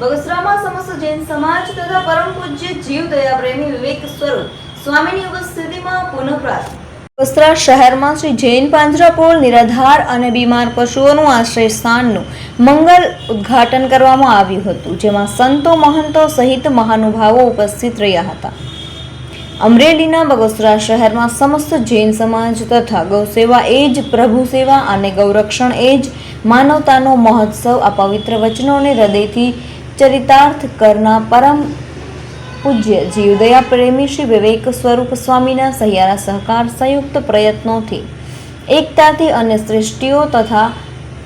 બગસરામાં સમસ્ત જૈન સમાજ તથા પરમ પૂજ્ય જીવ દયા પ્રેમી વિવેક સ્વરૂપ સ્વામીની ઉપસ્થિતિમાં પુનઃ પ્રાર્થના વસ્ત્રા શહેરમાં શ્રી જૈન પાંજરાપોળ નિરાધાર અને બીમાર પશુઓનું આશ્રય સ્થાનનું મંગલ ઉદ્ઘાટન કરવામાં આવ્યું હતું, જેમાં સંતો મહંતો સહિત મહાનુભાવો ઉપસ્થિત રહ્યા હતા. અમરેલીના બગોસરા શહેરમાં સમસ્ત જૈન સમાજ તથા ગૌસેવા એ જ પ્રભુ સેવા અને ગૌરક્ષણ એ જ માનવતાનો મહોત્સવ આ પવિત્ર વચનોને હૃદયથી ચરિતાર્થ કરના પરમ પૂજ્ય જીવદયા પ્રેમી શ્રી વિવેક સ્વરૂપ સ્વામીના સહિયારા સહકાર સંયુક્ત પ્રયત્નોથી એકતાથી અને સૃષ્ટિઓ તથા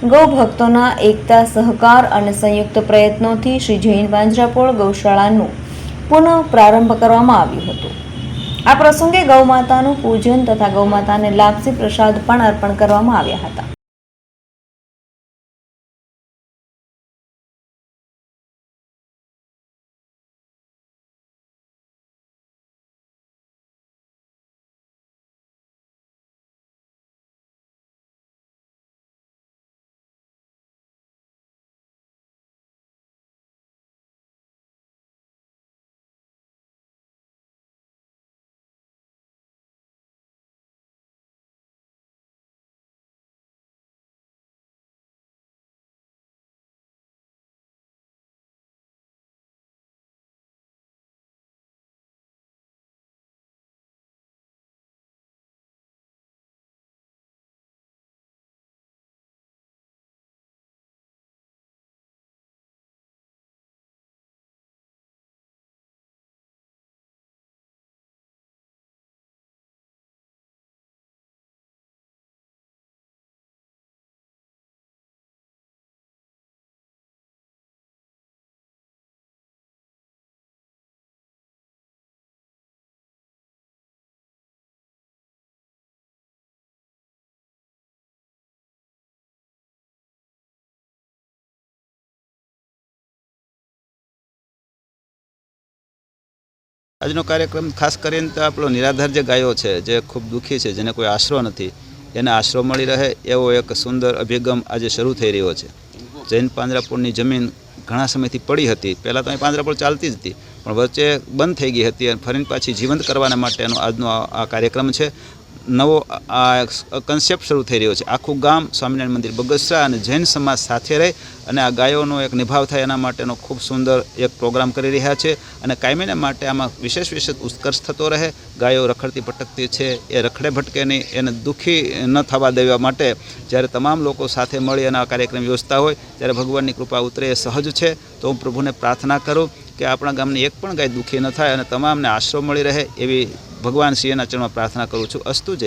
ગૌભક્તોના એકતા સહકાર અને સંયુક્ત પ્રયત્નોથી શ્રી જૈન પાંજરાપોળ ગૌશાળાનું પુનઃ પ્રારંભ કરવામાં આવ્યું હતું. આ પ્રસંગે ગૌમાતાનું પૂજન તથા ગૌમાતાને લાપસી પ્રસાદ પણ અર્પણ કરવામાં આવ્યા હતા. આજનો કાર્યક્રમ ખાસ કરીને તો આપણો નિરાધાર જે ગાયો છે, જે ખૂબ દુઃખી છે, જેને કોઈ આશરો નથી, એને આશરો મળી રહે એવો એક સુંદર અભિગમ આજે શરૂ થઈ રહ્યો છે. જૈન પાંજરાપુરની જમીન ઘણા સમયથી પડી હતી. પહેલાં તો અહીં પાંજરાપુર ચાલતી જ હતી, પણ વચ્ચે બંધ થઈ ગઈ હતી અને ફરીને પાછી જીવંત કરવાના માટેનો આજનો આ કાર્યક્રમ છે. નવો આ કન્સેપ્ટ શરૂ થઈ રહ્યો છે. આખું ગામ સ્વામિનારાયણ મંદિર બગસરા અને જૈન સમાજ સાથે રહે અને આ ગાયોનો એક નિભાવ થાય એના માટેનો ખૂબ સુંદર એક પ્રોગ્રામ કરી રહ્યા છે અને કાયમીને માટે આમાં વિશેષ વિશેષ ઉત્કર્ષ થતો રહે. ગાયો રખડતી ભટકતી છે, એ રખડે ભટકે નહીં, એને દુઃખી ન થવા દેવા માટે જ્યારે તમામ લોકો સાથે મળી અને આ કાર્યક્રમ યોજતા હોય, ત્યારે ભગવાનની કૃપા ઉતરે એ સહજ છે. તો હું પ્રભુને પ્રાર્થના કરું કે આપણા ગામની એક પણ ગાય દુઃખી ન થાય અને તમામને આશરો મળી રહે એવી ભગવાન શિવના ચરણમાં પ્રાર્થના કરું છું. અસ્તુ જય